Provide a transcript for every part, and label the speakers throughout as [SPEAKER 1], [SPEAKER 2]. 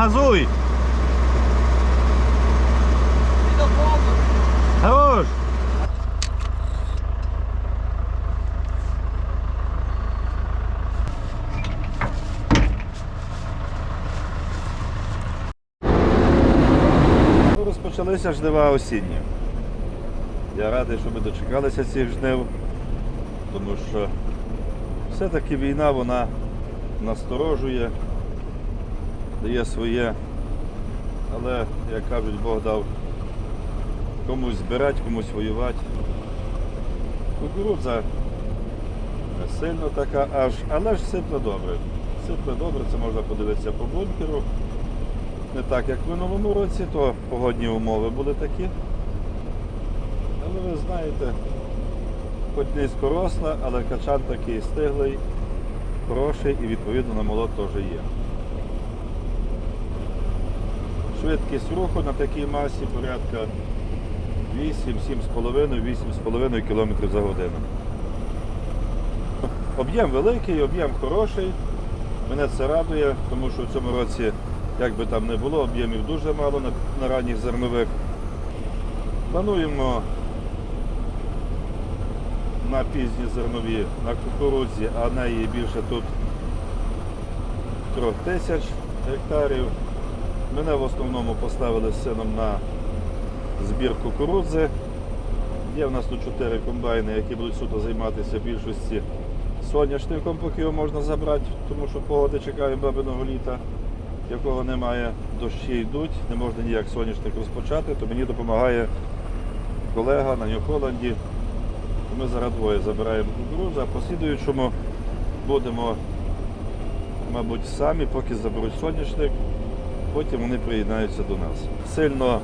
[SPEAKER 1] газуй! Хорош! Ну, Розпочалися жнива осінні. Я радий, що ми дочекалися цих жнив, тому що все-таки війна вона насторожує, дає своє, але, як кажуть, Бог дав комусь збирати, комусь воювати. Кукурудза не сильно така аж, але ж сипле добре. Сипле добре, це можна подивитися по бункеру. Не так, як в минулому році, то погодні умови були такі. Але ви знаєте, хоч низькоросла, але качан такий стиглий, хороший і відповідно на молот теж є. Швидкість руху на такій масі порядка 8-7,5-8,5 км за годину. Об'єм великий, об'єм хороший. Мене це радує, тому що в цьому році, як би там не було, об'ємів дуже мало на, на ранніх зернових. Плануємо на пізні зернові на кукурудзі, а неї більше тут трьох тисяч гектарів. Мене в основному поставили з сином на збір кукурудзи. Є в нас тут чотири комбайни, які будуть суто займатися більшості соняшником, поки його можна забрати, тому що погоди чекаємо бабиного літа, якого немає, дощі йдуть, не можна ніяк соняшник розпочати, то мені допомагає колега на Нью-Холланді. Ми зараз двоє забираємо кукурудзу, а по слідуючому будемо, мабуть, самі, поки заберуть соняшник, потім вони приєднаються до нас. Сильно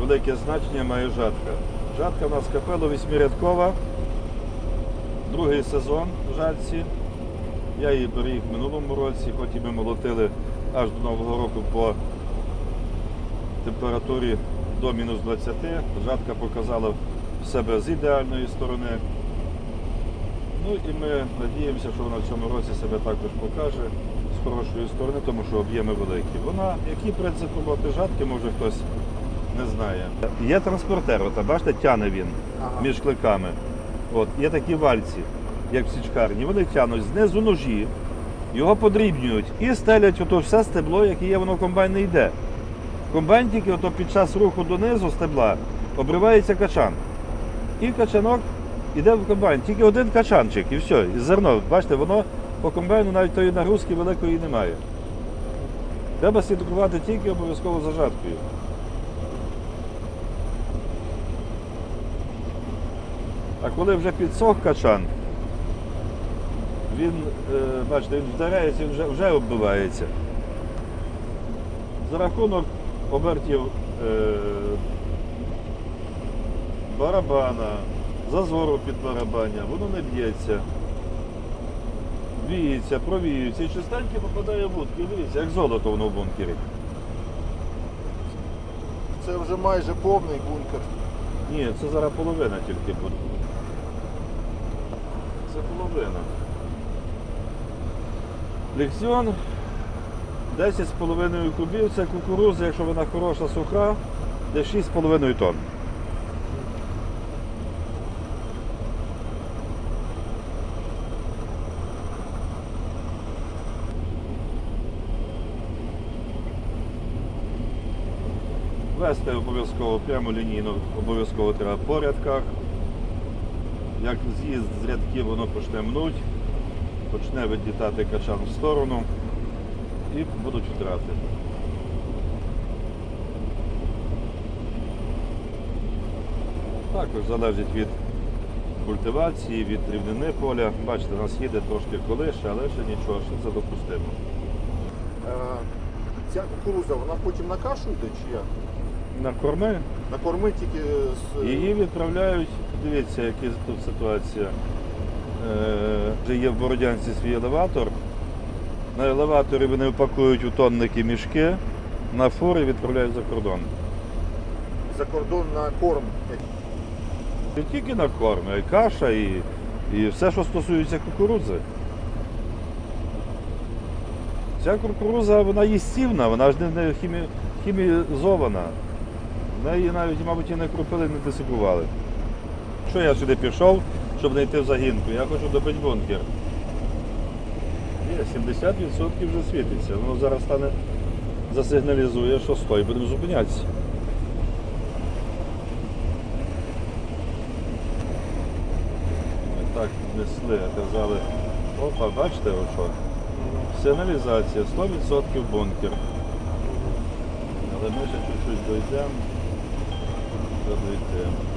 [SPEAKER 1] велике значення має жатка. Жатка у нас капело вісьмирядкова, другий сезон в жатці. Я її беріг в минулому році, хоч і ми молотили аж до Нового року по температурі до мінус 20. Жатка показала себе з ідеальної сторони. Ну і ми надіємося, що вона в цьому році себе також покаже хорошої сторони, тому що об'єми великі. Вона, який принцип роботи жатки, може хтось не знає. Є транспортер, от, бачите, тяне він
[SPEAKER 2] Ага.
[SPEAKER 1] між кликами. От, є такі вальці, як в січкарні. Вони тянуть знизу ножі, його подрібнюють і стелять ото все стебло, яке є, воно в комбайн не йде. Комбайн тільки ото під час руху донизу стебла обривається качан. І качанок йде в комбайн. Тільки один качанчик і все, і зерно. Бачите, воно по комбайну навіть тої нагрузки великої немає. Треба слідкувати тільки обов'язково за жаткою. А коли вже підсох качан, він, е, бачите, він вдаряється, він вже, вже оббивається. За рахунок обертів е, барабана, зазору під барабання, воно не б'ється. Віється, провіюється і чистенько попадає в будки. Дивіться, як золото воно в бункері.
[SPEAKER 2] Це вже майже повний бункер.
[SPEAKER 1] Ні, це зараз половина тільки буде. Це половина. Лексіон 10,5 кубів, це кукуруза, якщо вона хороша, суха, де 6,5 тонн. Вести обов'язково прямо лінійно, обов'язково треба по рядках. Як з'їзд з рядків воно почне мнуть, почне відлітати качан в сторону і будуть втрати. Також залежить від культивації, від рівнини поля. Бачите, у нас їде трошки колише, але ще нічого, ще це допустимо.
[SPEAKER 2] Е, Ця кукуруза, вона потім на кашу йде чи як?
[SPEAKER 1] На корми
[SPEAKER 2] На корми тільки з.
[SPEAKER 1] Її відправляють, дивіться, яка тут ситуація. Е, Вже є в Бородянці свій елеватор. На елеваторі вони впакують у тонники мішки, на фури відправляють за кордон.
[SPEAKER 2] за кордон на корм.
[SPEAKER 1] Не тільки на корм, а й каша, і, і все, що стосується кукурудзи. Ця кукуруза вона їстівна, вона ж не, не хімі, хімізована. В неї навіть, мабуть, і не крупили, не десикували. Що я сюди пішов, щоб не йти в загінку? Я хочу добити бункер. Є, 70% вже світиться. Воно зараз стане, засигналізує, що стой, будемо зупинятися. Ми так несли, казали, опа, бачите, що? Сигналізація, 100% бункер. Але ми ще чуть-чуть дійдемо. Треба